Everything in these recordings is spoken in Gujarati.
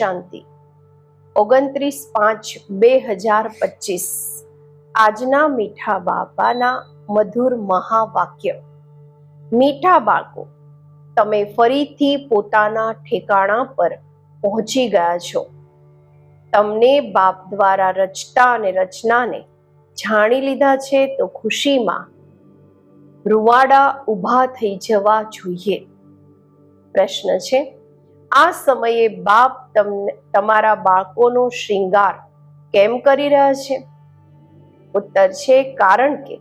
શાંતિ. ઓગણત્રીસ પાંચ બે હજાર પચીસ. આજના મીઠા બાપાના મધુર મહાવાક્ય. મીઠા બાળકો, તમે ફરીથી પોતાના ઠેકાણા પર પહોંચી ગયા છો. તમને બાપ દ્વારા રચતા અને રચનાને જાણી લીધા છે તો ખુશીમાં રૂવાડા ઊભા થઈ જવા જોઈએ. પ્રશ્ન છે આ સમયે બાપ તમને, તમારા બાળકોનો શ્રૃંગાર કેમ કરી રહ્યા છે? ઉત્તર છે, કારણ કે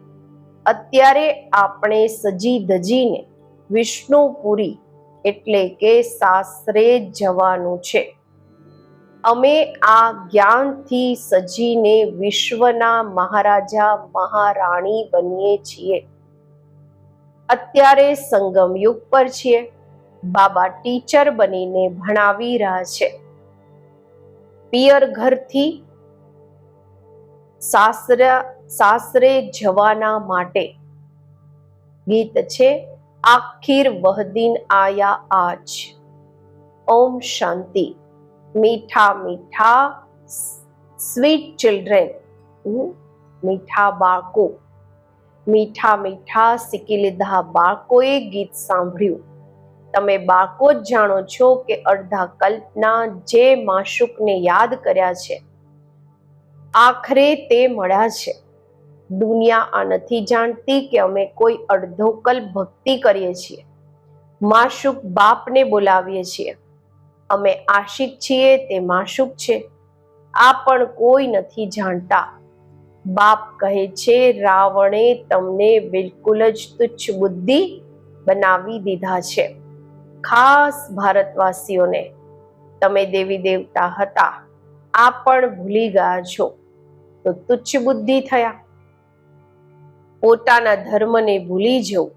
અત્યારે આપણે સજી ધજીને વિષ્ણુપુરી એટલે કે સાસરે જવાનું છે. અમે આ જ્ઞાનથી સજીને વિશ્વના મહારાજા મહારાણી બનીએ છીએ. અત્યારે સંગમ યુગ પર છીએ. બાબા ટીચર બનીને ભણાવી રહ્યા છે. પિયર ઘરથી સાસરા, સાસરે જવાના માટે ગીત છે, આખીર વહદીન આયા આજ. ઓમ શાંતિ. મીઠા મીઠા સ્વીટ ચિલ્ડ્રન. મીઠા બાળકો. મીઠા મીઠા શીખી લીધા બાળકોએ ગીત સાંભળ્યું. તમે બાળકો જ જાણો છો કે અડધા કલ્પના જે માશુકને યાદ કર્યા છે, આખરે તે મળ્યા છે. દુનિયા આ નથી જાણતી કે અમે કોઈ અડધો કલ્પ ભક્તિ કરીએ છીએ. માશુક બાપને બોલાવીએ છીએ. અમે આશિક છીએ તે માશુક છે. આ પણ કોઈ નથી જાણતા. બાપ કહે છે, રાવણે તમને બિલકુલ જ તુચ્છ બુદ્ધિ બનાવી દીધા છે. ખાસ ભારતવાસીઓને તમે દેવી દેવતા હતા, આ પણ ભૂલી ગયા છો. તો તુચ્છ બુદ્ધિ થયા. પોતાના ધર્મને ભૂલી જવું,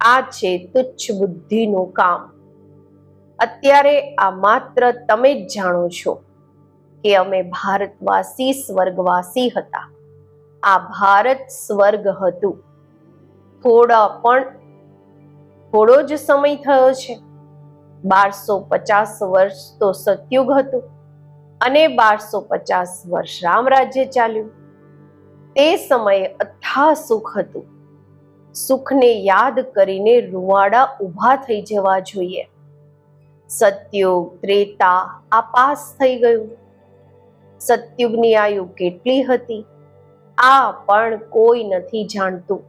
આ છે તુચ્છ બુદ્ધિનું કામ. અત્યારે આ માત્ર તમે જ જાણો છો કે અમે ભારતવાસી, સ્વર્ગવાસી હતા. આ ભારત સ્વર્ગ હતું. થોડા પણ, થોડો જ સમય થયો છે. બારસો પચાસ વર્ષ તો સતયુગ હતું અને બારસો પચાસ વર્ષ રામ રાજ્ય ચાલ્યું. તે સમયે અથા સુખ હતું. સુખને યાદ કરીને રૂવાડા ઊભા થઈ જવા જોઈએ. સતયુગ, ત્રેતા આ પાસ થઈ ગયું. સતયુગની આયુ કેટલી હતી? આ પણ કોઈ નથી જાણતું.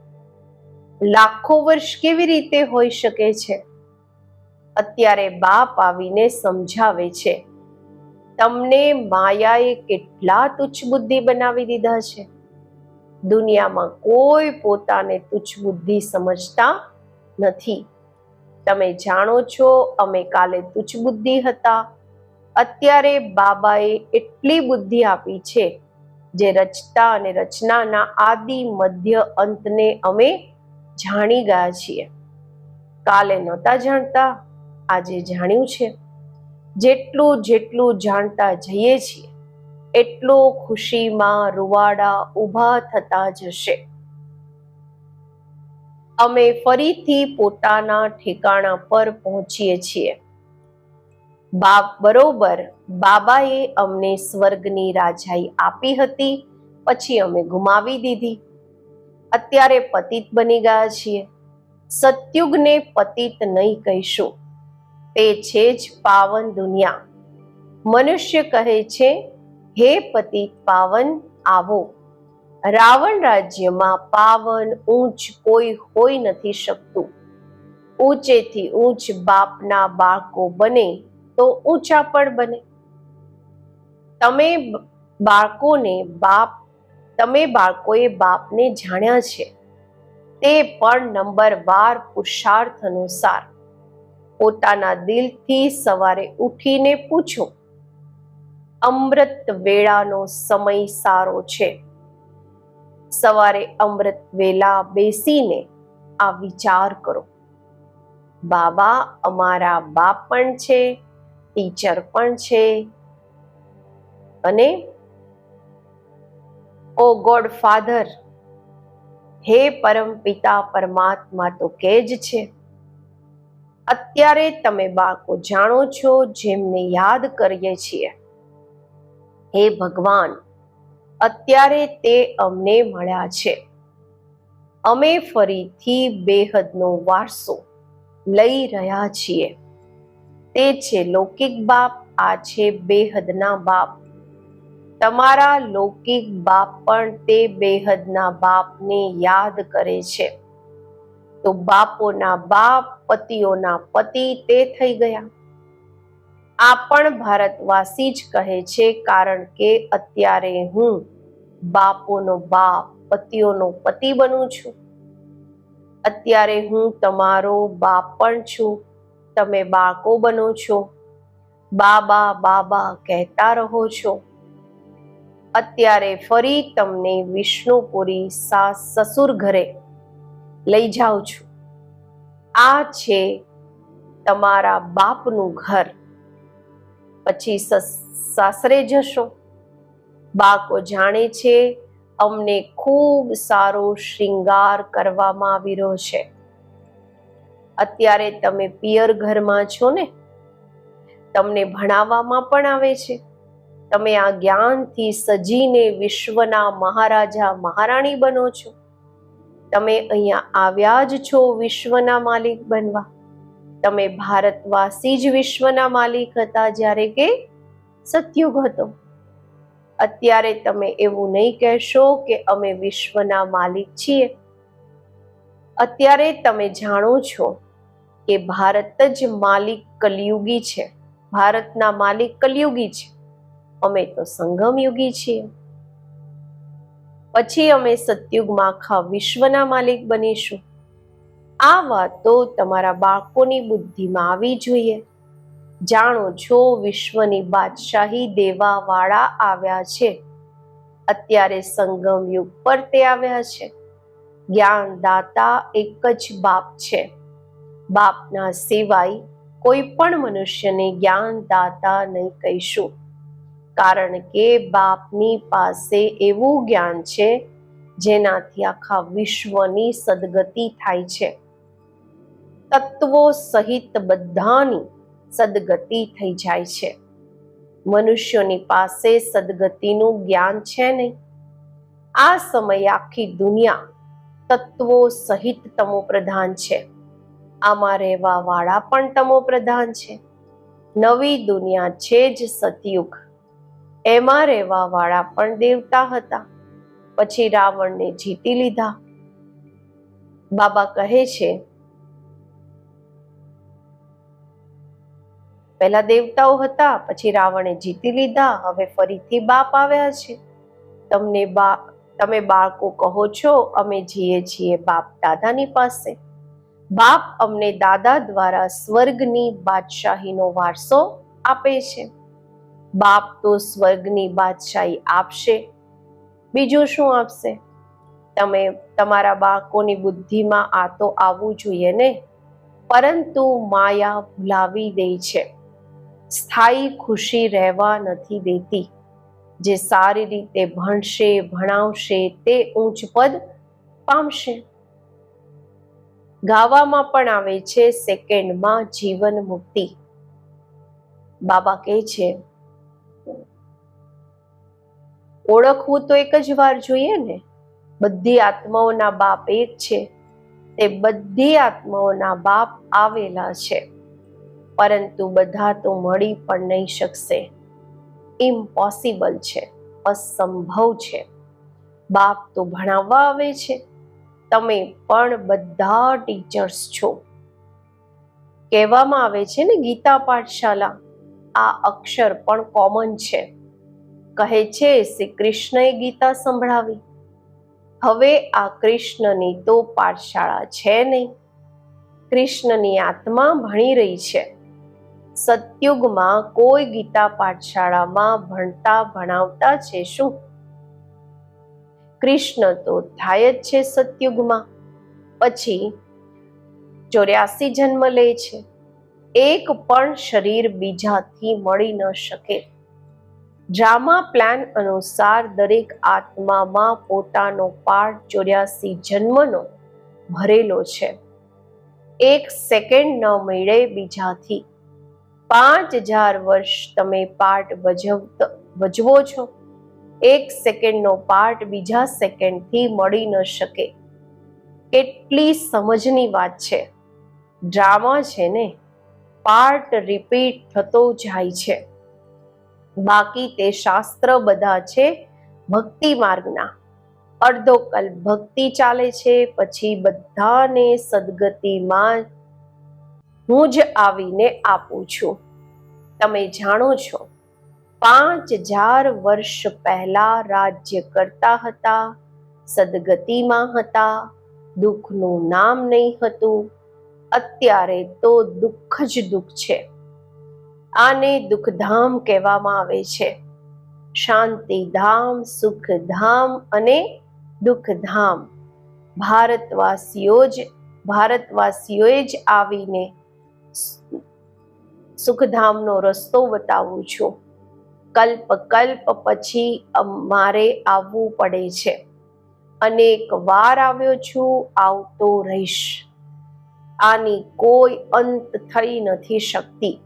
લાખો વર્ષ કેવી રીતે હોઈ શકે છે? અત્યારે બાપ આવીને સમજાવે છે, તમને માયાએ કેટલા તુચ્છ બુદ્ધિ બનાવી દીધા છે? દુનિયામાં કોઈ પોતાને તુચ્છ બુદ્ધિ સમજતા નથી. તમે જાણો છો, અમે કાલે તુચ્છ બુદ્ધિ હતા. અત્યારે બાબાએ એટલી બુદ્ધિ આપી છે, જે રચતા અને રચનાના આદિ મધ્ય અંતને અમે જાણી ગયા છીએ. કાલે નહોતા જાણતા. આજે જાણ્યું છે. જેટલું જેટલું જાણતા જઈએ છીએ, એટલો ખુશીમાં રૂવાડા ઊભા થતા જશે. અમે ફરીથી પોતાના ઠેકાણા પર પહોંચીએ છીએ. બાપ બરોબર બાબાએ અમને સ્વર્ગની રાજાઈ આપી હતી, પછી અમે ગુમાવી દીધી. અત્યારે પતિત બની ગયા છીએ. સત્યુગને પતિત નહીં કહીશું. તે છે જ પાવન દુનિયા. મનુષ્ય કહે છે, હે પતિ, પાવન આવો. રાવણ રાજ્યમાં પાવન ઊંચ કોઈ હોઈ નથી શકતું. ઊંચેથી ઊંચ બાપના બાળકો બને તો ઊંચા પણ બને. તમે બાળકોને બાપ, તમે બાળકોએ બાપને જાણ્યા છે. તે પણ નંબર વાર પુરુષાર્થ અનુસાર પોતાના દિલથી સવારે ઉઠીને પૂછો, અમૃત વેળાનો સમય સારો છે? સવારે અમૃત વેલા બેસીને આ વિચાર કરો, બાબા અમારા બાપ પણ છે, ટીચર પણ છે અને ઓ ગોડ ફાધર, હે પરમ પિતા પરમાત્મા તો કે જ છે. અત્યારે તમે બાળકો જાણો છો જેમને યાદ કરીએ છીએ. હે ભગવાન, અત્યારે તે અમને મળ્યા છે. અમે ફરીથી બેહદનો વારસો લઈ રહ્યા છીએ. તે છે લૌકિક બાપ, આ છે બેહદના બાપ. તમારા લૌકિક બાપ પણ તે બેહદના બાપને યાદ કરે છે. તો બાપોના બાપ, પતિઓના પતિ તે થઈ ગયા. આ પણ ભારતવાસી જ કહે છે કારણ કે અત્યારે હું બાપોનો બાપ, પતિઓનો પતિ બનું છું. અત્યારે હું તમારો બાપ પણ છું. તમે બાળકો બનો છો. બાબા બાબા કહેતા રહો છો. અત્યારે ફરી તમને વિષ્ણુપુરી સાસ સસુર ઘરે લઈ જાઉં છું. આ છે તમારા બાપનું ઘર. પછી સાસરે જશો. બાકો જાણે છે અમને ખૂબ સારો શ્રીંગાર કરવામાં આવી રહ્યો છે. અત્યારે તમે પિયર ઘરમાં છો ને? તમને ભણાવવામાં પણ આવે છે. તમે આ જ્ઞાનથી સજીને વિશ્વના મહારાજા, મહારાણી બનો છો. તમે અહીંયા આવ્યા જ છો વિશ્વના માલિક બનવા. તમે ભારતવાસી જ વિશ્વના માલિક હતા જ્યારે કે સતયુગ હતો. અત્યારે તમે એવું નહીં કહેશો કે અમે વિશ્વના માલિક છીએ. અત્યારે તમે જાણો છો કે ભારત જ માલિક કલયુગી છે. ભારતના માલિક કલયુગી છે. અમે તો સંગમયુગી છીએ. પછી અમે સતયુગમાં આખા વિશ્વના માલિક બનીશું. આ વાતો તમારા બાળકોની બુદ્ધિમાં આવી જોઈએ. જાણો છો, વિશ્વની બાદશાહી દેવા વાળા આવ્યા છે. અત્યારે સંગમ યુગ પર તે આવ્યા છે. જ્ઞાનદાતા એક જ બાપ છે. બાપના સિવાય કોઈ પણ મનુષ્યને જ્ઞાનદાતા નહીં કહીશું. કારણ કે બાપની પાસે એવું જ્ઞાન છે, જેનાથી આખા વિશ્વની સદગતિ થાય છે. તત્વો સહિત બધાની સદગતિ થઈ જાય છે. મનુષ્યોની પાસે સદગતિનું જ્ઞાન છે નહીં. આ સમયે આખી દુનિયા તત્વો સહિત તમો પ્રધાન છે. આમાં રહેવા વાળા પણ તમો પ્રધાન છે. નવી દુનિયા છે જ સતયુગ. એમાં રહેવા વાળા પણ દેવતા હતા. પછી રાવણને જીતી લીધા. બાબા કહે છે, પહેલા દેવતાઓ હતા, પછી રાવણે જીતી લીધા, હવે ફરીથી બાપ આવ્યા છે. તમને બા, તમે બાળકો કહો છો, અમે જઈએ છીએ બાપ દાદાની પાસે. બાપ અમને દાદા દ્વારા સ્વર્ગની બાદશાહીનો વારસો આપે છે. બાપ તો સ્વર્ગની બાદશાહી આપશે. બીજું શું આપશે? તમે તમારા બાળકોની બુદ્ધિમાં આ તો આવવું જોઈએ ને? પરંતુ માયા ભૂલાવી દે છે. સ્થાયી ખુશી રહેવા નથી દેતી. જે સારી રીતે ભણશે, ભણાવશે તે ઊંચ પદ પામશે. ગાવામાં પણ આવે છે સેકન્ડમાં જીવન મુક્તિ. બાબા કહે છે ઓળખવું તો એક જ વાર જોઈએ ને. બધી આત્માઓના બાપ એક છે. તે બધી આત્માઓના બાપ આવેલા છે. પરંતુ બધા તો મળી પણ નહીં શકશે. ઇમ્પોસિબલ છે. અસંભવ છે. બાપ તો ભણાવવા આવે છે. તમે પણ બધા ટીચર્સ છો. કહેવામાં આવે છે ને ગીતા પાઠશાલા, આ અક્ષર પણ કોમન છે. કહે છે, શ્રી કૃષ્ણએ ગીતા સંભળાવી. હવે આ કૃષ્ણની તો પાઠશાળા છે નહીં. કૃષ્ણની આત્મા ભણી રહી છે. સતયુગમાં કોઈ ગીતા પાઠશાળામાં ભણતા ભણાવતા છે શું? કૃષ્ણ તો થાય જ છે સતયુગમાં. પછી ચોર્યાસી જન્મ લે છે. એક પણ શરીર બીજાથી મળી ન શકે. ડ્રામા પ્લાન અનુસાર દરેક આત્મામાં પોતાનો પાઠ ચોર્યાસી જન્મનો ભરેલો છે. એક સેકન્ડ ન મળે બીજાથી. પાંચ હજાર વર્ષ તમે પાઠ ભજવત, ભજવો છો. એક સેકન્ડનો પાર્ટ બીજા સેકન્ડથી મળી ન શકે. કેટલી સમજની વાત છે. ડ્રામા છે ને? પાર્ટ રિપીટ થતો જાય છે. બાકી તે શાસ્ત્ર બધા છે ભક્તિ માર્ગના. અડધો કલ્પ ભક્તિ ચાલે છે, પછી બધાને સદગતિમાં હું જ આવીને આપું છું. તમે જાણો છો, પાંચ હજાર વર્ષ પહેલા રાજ્ય કરતા હતા, સદગતિમાં હતા, દુઃખનું નામ નહીં હતું. અત્યારે તો દુઃખ જ દુઃખ છે. આને દુઃખધામ કહેવામાં આવે છે. શાંતિધામ સુખધામ અને દુઃખધામ. ભારતવાસીઓ જ, ભારતવાસીઓએ જ આવીને સુખધામનો રસ્તો બતાવું છું. કલ્પ કલ્પ પછી મારે આવવું પડે છે. અનેક વાર આવ્યો છું, આવતો રહીશ. આની કોઈ અંત થઈ નથી શકતી.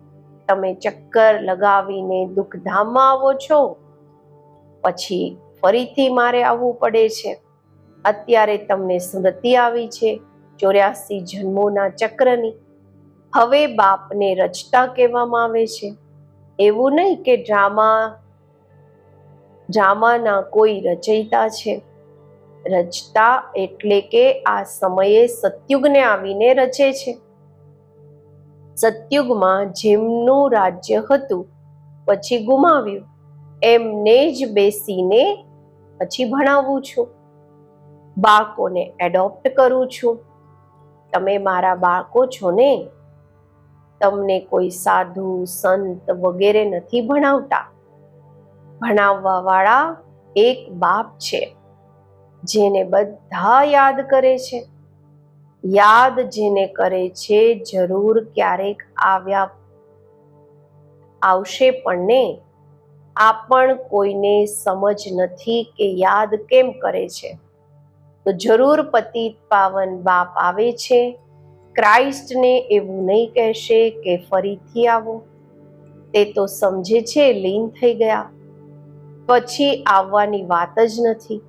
તમે ચક્કર લગાવીને દુઃખધામમાં આવો છો? પછી ફરીથી મારે આવવું પડે છે. અત્યારે તમને સ્મૃતિ આવી છે ચોર્યાસી જન્મોના ચક્રની. હવે બાપને રચતા કહેવામાં આવે છે. એવું નહીં કે ડ્રામા, ડ્રામાના કોઈ રચયિતા છે. રચતા એટલે કે આ સમયે સત્યુગને આવીને રચે છે. સત્યુગમાં જેમનું રાજ્ય હતું, પછી ગુમાવ્યું. એમને જ બેસીને પછી ભણાવું છું. બાળકોને એડોપ્ટ કરું છું. તમે મારા બાળકો છો ને? તમને કોઈ સાધુ, સંત વગેરે નથી ભણાવતા. ભણાવવા વાળા એક બાપ છે, જેને બધા યાદ કરે છે. યાદ જેને કરે છે, જરૂર ક્યારેક આવ્યા આવશે પણ ને આ પણ કોઈને સમજ નથી કે યાદ કેમ કરે છે. તો જરૂર પતિત પાવન બાપ આવે છે. ક્રાઇસ્ટને એવું નહીં કહેશે કે ફરીથી આવો. તે તો સમજે છે, લીન થઈ ગયા. પછી આવવાની વાત જ નથી.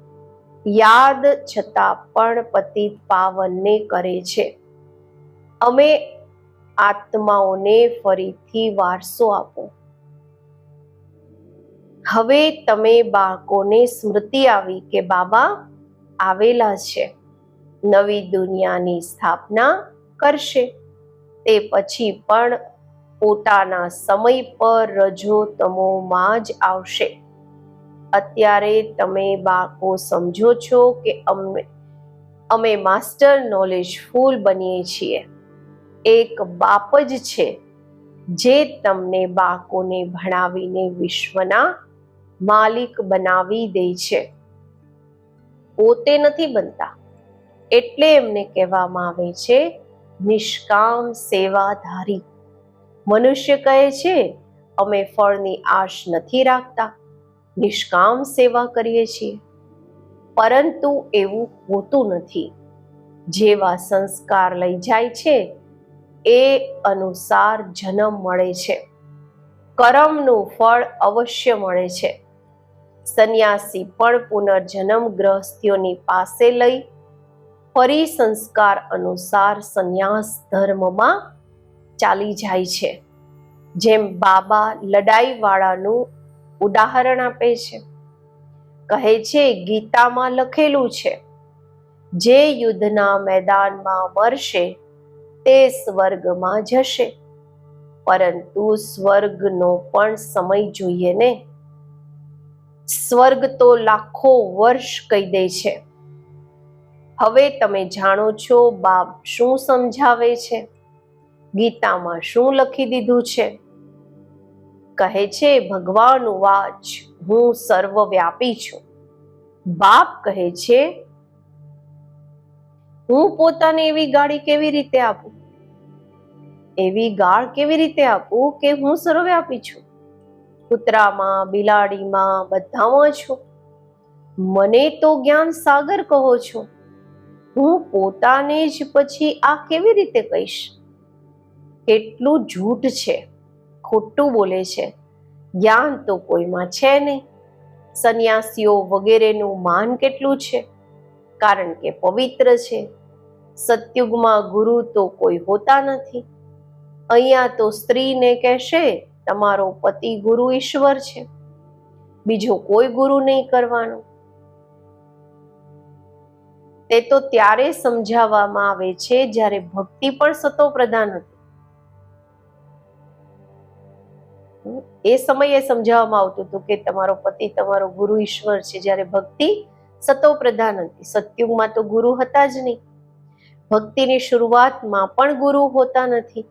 યાદ છતાં પણ પતિત પાવનને કરે છે. અમે આત્માઓને ફરીથી વારસો આપો. હવે તમે બાળકોને સ્મૃતિ આવી કે બાબા આવેલા છે. નવી દુનિયાની સ્થાપના કરશે. તે પછી પણ પોતાના સમય પર રજો તમોમાં જ આવશે. અત્યારે તમે બાળકો સમજો છો કે અમે અમે માસ્ટર નોલેજફુલ બનીએ છીએ. એક બાપ જ છે જે તમને બાળકોને ભણાવીને વિશ્વના માલિક બનાવી દે છે. પોતે નથી બનતા. એટલે એમને કહેવામાં આવે છે નિષ્કામ સેવાધારી. મનુષ્ય કહે છે, અમે ફળની આશ નથી રાખતા. નિષ્કામ સેવા કરીએ છીએ. પરંતુ એવું હોતું નથી. જેવા સંસ્કાર લઈ જાય છે, એ અનુસાર જન્મ મળે છે. કર્મનું ફળ અવશ્ય મળે છે. સંન્યાસી પણ પુનર્જન્મ ગ્રહસ્થીઓની પાસે લઈ, ફરી સંસ્કાર અનુસાર સંન્યાસ ધર્મમાં ચાલી જાય છે. જેમ બાબા લડાઈ વાળાનું ઉદાહરણ આપે છે. કહે છે, ગીતામાં લખેલું છે, જે યુદ્ધના મેદાનમાં મરશે, તે સ્વર્ગમાં જશે. પરંતુ સ્વર્ગનો પણ સમય જોઈએ ને? સ્વર્ગ તો લાખો વર્ષ કહી દે છે. હવે તમે જાણો છો બાપ શું સમજાવે છે? ગીતામાં શું લખી દીધું છે? કહે છે ભગવાન વાચ હું સર્વવ્યાપી છું. બાપ કહે છે, હું પોતાને એવી ગાડી કેવી રીતે આપું? એવી ગાળ કેવી રીતે આપું કે હું સર્વવ્યાપી છું? કૂતરામાં, બિલાડીમાં, બધામાં છું. મને તો જ્ઞાન સાગર કહો છો. હું પોતાને જ પછી આ કેવી રીતે કહીશ? કેટલું જૂઠ છે. ખોટું બોલે છે. જ્ઞાન તો કોઈમાં છે નહીં. સંન્યાસીઓ વગેરેનું માન કેટલું છે? કારણ કે પવિત્ર છે. સતયુગમાં ગુરુ તો કોઈ હોતા નથી. અહીંયા તો સ્ત્રીને કહેશે, તમારો પતિ ગુરુ ઈશ્વર છે. બીજો કોઈ ગુરુ નહીં કરવાનો. તે તો ત્યારે સમજાવવામાં આવે છે જ્યારે ભક્તિ પણ સતો પ્રધાન હતી. એ સમયે સમજાવવામાં આવતું હતું કે તમારો પતિ તમારો ગુરુ ઈશ્વર છે. જ્યારે ભક્તિ સતો પ્રધાન હતી. સત્યુગમાં તો ગુરુ હતા જ નહીં. ભક્તિની શરૂઆતમાં પણ ગુરુ હોતા નથી.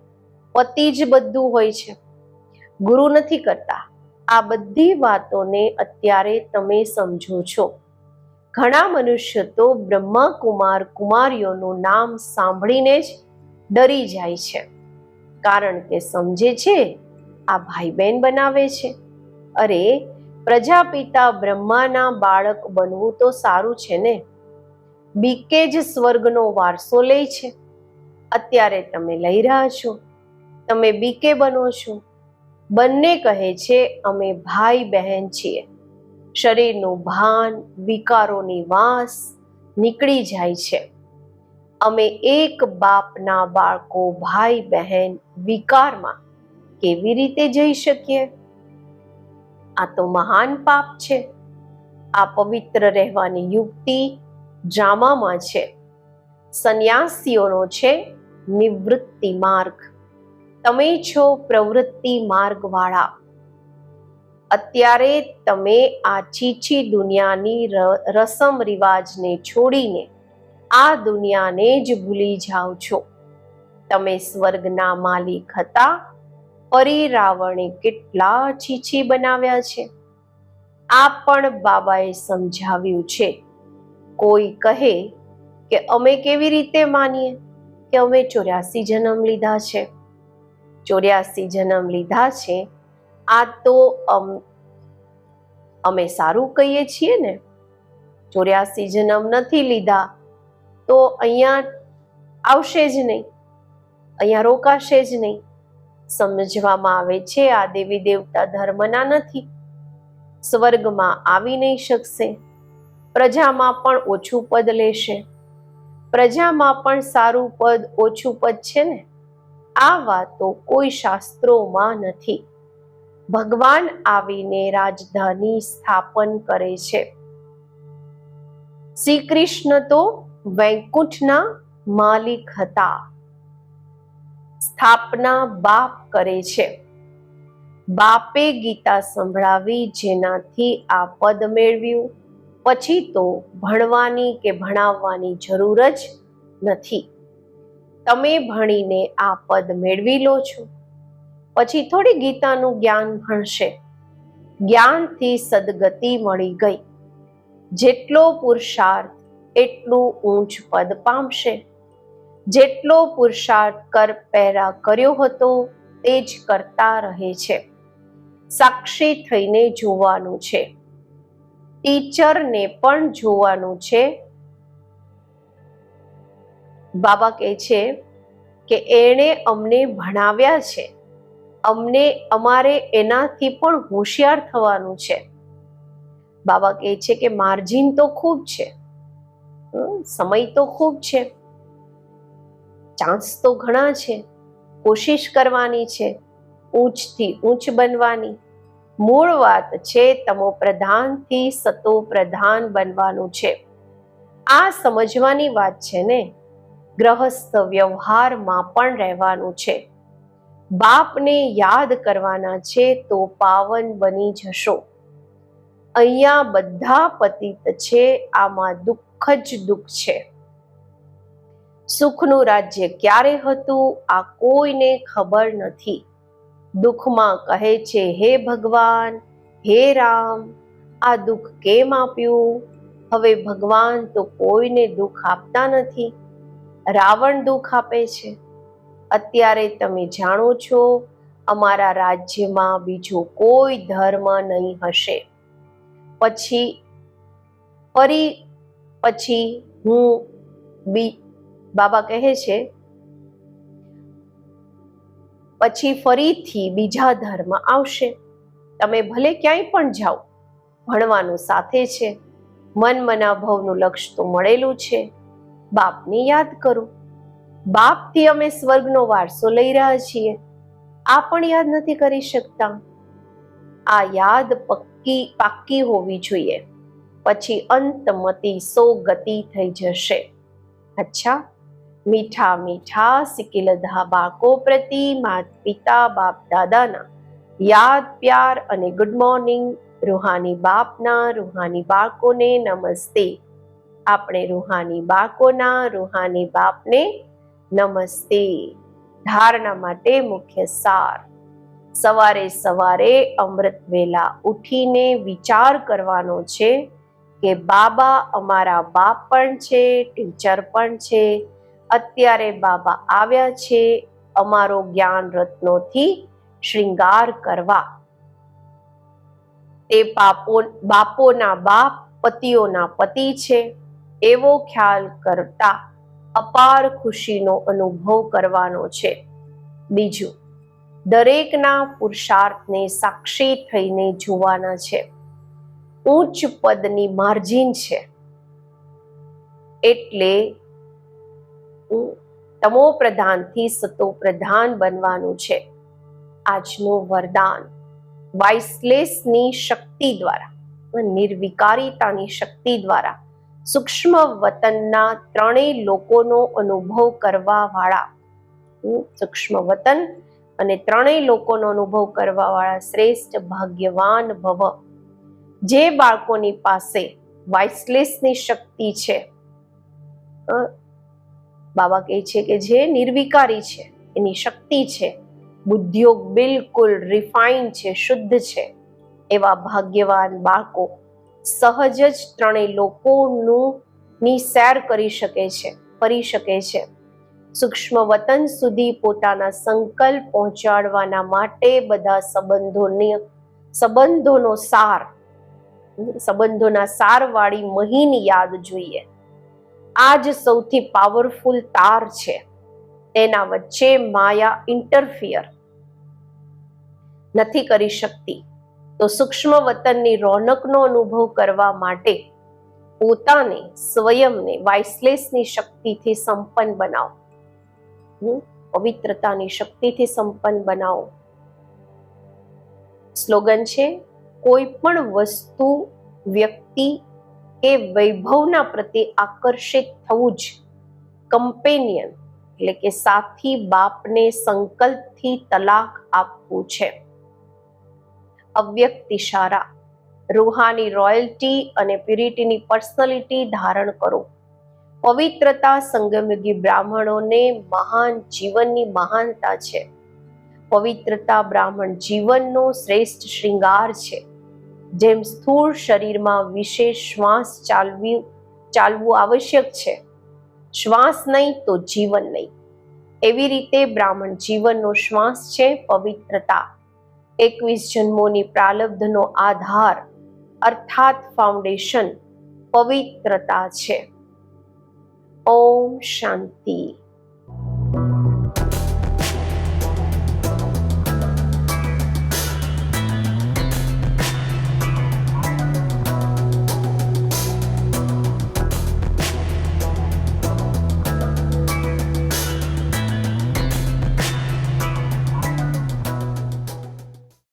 પતિ જ બધું હોય છે. ગુરુ નથી કરતા. આ બધી વાતોને અત્યારે તમે સમજો છો. ઘણા મનુષ્ય તો બ્રહ્મા કુમાર કુમારીઓનું નામ સાંભળીને જ ડરી જાય છે. કારણ કે સમજે છે આ ભાઈ બહેન બનાવે છે. અરે, પ્રજાપિતા બ્રહ્માના બાળક બનવું તો સારું છે ને? બીકે જ સ્વર્ગનો વારસો લે છે. અત્યારે તમે લઈ રહ્યા છો. તમે બીકે બનો છો. બંને કહે છે, અમે ભાઈ બહેન છીએ. શરીરનું ભાન, વિકારોની વાસ નીકળી જાય છે. અમે એક બાપના બાળકો ભાઈ બહેન વિકારમાં કેવી રીતે જઈ શકીએ? આ તો મહાન પાપ છે. આ પવિત્ર રહેવાની યુક્તિ ડ્રામામાં છે. સંન્યાસીઓનો છે નિવૃત્તિ માર્ગ. તમે છો પ્રવૃત્તિ માર્ગવાળા. અત્યારે તમે આ ચીચી દુનિયાની રસમ રિવાજને છોડીને આ દુનિયાને જ ભૂલી જાઓ છો. તમે સ્વર્ગના માલિક હતા ફરી રાવણે કેટલા છીછી બનાવ્યા છે? આ પણ બાબાએ સમજાવ્યું છે. કોઈ કહે કે અમે કેવી રીતે માનીએ કે અમે ચોર્યાસી જન્મ લીધા છે? ચોર્યાસી જન્મ લીધા છે, આ તો અમે સારું કહીએ છીએ ને? ચોર્યાસી જન્મ નથી લીધા, તો અહીંયા આવશે જ નહીં. અહીંયા રોકાશે જ નહીં. સમજવામાં આવે છે, આ દેવી દેવતા ધર્મના નથી. સ્વર્ગમાં આવી નહીં શકશે. પ્રજામાં પણ ઓછું પદ લેશે. પ્રજામાં પણ સારું પદ ઓછું પદ છે ને? આ વાતો કોઈ શાસ્ત્રોમાં નથી. ભગવાન આવીને રાજધાની સ્થાપન કરે છે. શ્રી કૃષ્ણ તો વૈકુંઠના માલિક હતા. સ્થાપના બાપ કરે છે. બાપે ગીતા સંભળાવી જેનાથી આ પદ મેળવ્યું. પછી તો ભણવાની કે ભણાવવાની જરૂર જ નથી. તમે ભણીને આ પદ મેળવી લો છો. પછી થોડી ગીતાનું જ્ઞાન ભણશે. જ્ઞાનથી સદગતિ મળી ગઈ. જેટલો પુરુષાર્થ, એટલું ઊંચ પદ પામશે. જેટલો પુરુષાર્થ કર પહેરા કર્યો હતો, તે જ કરતા રહે છે. સાક્ષી થઈને જોવાનું છે. ટીચરને પણ જોવાનું છે. બાબા કહે છે કે એણે અમને ભણાવ્યા છે. અમને અમારે એનાથી પણ હોશિયાર થવાનું છે. બાબા કહે છે કે માર્જિન તો ખૂબ છે. સમય તો ખૂબ છે. ચાન્સ તો ઘણા છે. કોશિશ કરવાની છે. ઊંચથી ઊંચ બનવાની. મૂળ વાત છે તમો પ્રધાનથી સતો પ્રધાન બનવાનું છે. આ સમજવાની વાત છે ને? ગ્રહસ્થ વ્યવહારમાં પણ રહેવાનું છે. બાપને યાદ કરવાના છે તો પાવન બની જશો. અહીંયા બધા પતિત છે, આમાં દુઃખ જ દુઃખ છે. સુખનું રાજ્ય ક્યારે હતું આ કોઈને ખબર નથી. દુઃખમાં કહે છે, હે ભગવાન, હે રામ, આ દુઃખ કેમ આપ્યું? હવે ભગવાન તો કોઈને દુઃખ આપતા નથી. રાવણ દુઃખ આપે છે. અત્યારે તમે જાણો છો, અમારા રાજ્યમાં બીજો કોઈ ધર્મ નહીં હશે. પછી, ફરી, પછી હું બી બાબા કહે છે, પછી ફરીથી બીજા ધર્મ આવશે. તમે ભલે ક્યાંય પણ જાઓ, ભણવાનું સાથે છે. મન મનાભવનું લક્ષ્ય તો મળેલું છે. બાપને યાદ કરો. બાપથી અમે સ્વર્ગનો વારસો લઈ રહ્યા છીએ. આ પણ યાદ નથી કરી શકતા. આ યાદ પક્કી, પાક્કી હોવી જોઈએ. પછી અંતમતી સો ગતિ થઈ જશે. અચ્છા મીઠા મીઠા સિકિલધા બાકો પ્રતિ માત પિતા બાપ દાદાના. યાદ, પ્યાર અને ગુડ મોર્નિંગ રૂહાની બાપના, રૂહાની બાળકોને નમસ્તે. આપણે રૂહાની બાળકોના રૂહાની બાપને નમસ્તે. ધારણા માટે મુખ્ય સાર. સવારે સવારે અમૃત વેલા ઉઠીને વિચાર કરવાનો છે કે બાબા અમારા બાપ પણ છે, ટીચર પણ છે અત્યારે બાબા આવ્યા છે અમારો જ્ઞાન રત્નોથી શૃંગાર કરવા. તે પાપો, બાપોના બાપ, પતિઓના પતિ છે. એવો ખ્યાલ કરતા અપાર ખુશીનો અનુભવ કરવાનો છે. બીજું, દરેકના પુરુષાર્થને સાક્ષી થઈને જોવાના છે. ઉચ્ચ પદની માર્જિન છે. એટલે તમો પ્રધાનથી સતો પ્રધાન બનવાનું છે. આજનું વરદાન વાઇસલેસની શક્તિ દ્વારા નિર્વિકારીતાની શક્તિ દ્વારા સૂક્ષ્મ વતનના ત્રણેય લોકોનો અનુભવ કરવાવાળા સૂક્ષ્મ વતન અને ત્રણેય લોકોનો અનુભવ કરવાવાળા શ્રેષ્ઠ ભાગ્યવાન ભવ. જે બાળકોની પાસે વાઇસલેસની શક્તિ છે બાબા કહે છે કે જે નિર્વિકારી છે, એની શક્તિ છે બુદ્ધિઓ બિલકુલ રિફાઇન છે, શુદ્ધ છે. એવા ભાગ્યવાન બાળકો સહજ જ ત્રણેય લોકોનું ની સેર કરી શકે છે કરી શકે છે. સૂક્ષ્મ વતન સુધી પોતાના સંકલ્પ પહોંચાડવાના માટે બધા સંબંધોની, સંબંધોનો સાર, સંબંધોના સારવાળી મહીન યાદ જોઈએ. આ જ સૌથી પાવરફુલ તાર છે. તેના વચ્ચે માયા ઇન્ટરફિયર નથી કરી શકતી. તો સૂક્ષ્મ વતનની રોનકનો અનુભવ કરવા માટે પોતાને સ્વયંને વાઇસલેસની શક્તિથી સંપન્ન બનાવો. પવિત્રતાની શક્તિથી સંપન્ન બનાવો. સ્લોગન છે, કોઈ પણ વસ્તુ, વ્યક્તિ કે વૈભવના પ્રત્યે આકર્ષિત થવું જ કમ્પેનિયન એટલે કે સાથી બાપને સંકલ્પથી તલાક આપવું છે. અવ્યક્ત ઇશારા રૂહાની રોયલ્ટી અને પ્યુરિટીની પર્સનાલિટી ધારણ કરો. પવિત્રતા સંગમયુગી બ્રાહ્મણોને મહાન જીવનની મહાનતા છે. પવિત્રતા બ્રાહ્મણ જીવનનો શ્રેષ્ઠ શૃંગાર છે. જેમ સ્થૂળ શરીરમાં વિશેષ શ્વાસ ચાલવી, ચાલવું આવશ્યક છે. શ્વાસ નહીં તો જીવન નહીં. એવી રીતે બ્રાહ્મણ જીવનનો શ્વાસ છે પવિત્રતા. એકવીસ જન્મોની પ્રાલબ્ધનો આધાર, અર્થાત ફાઉન્ડેશન પવિત્રતા છે. ઓમ શાંતિ.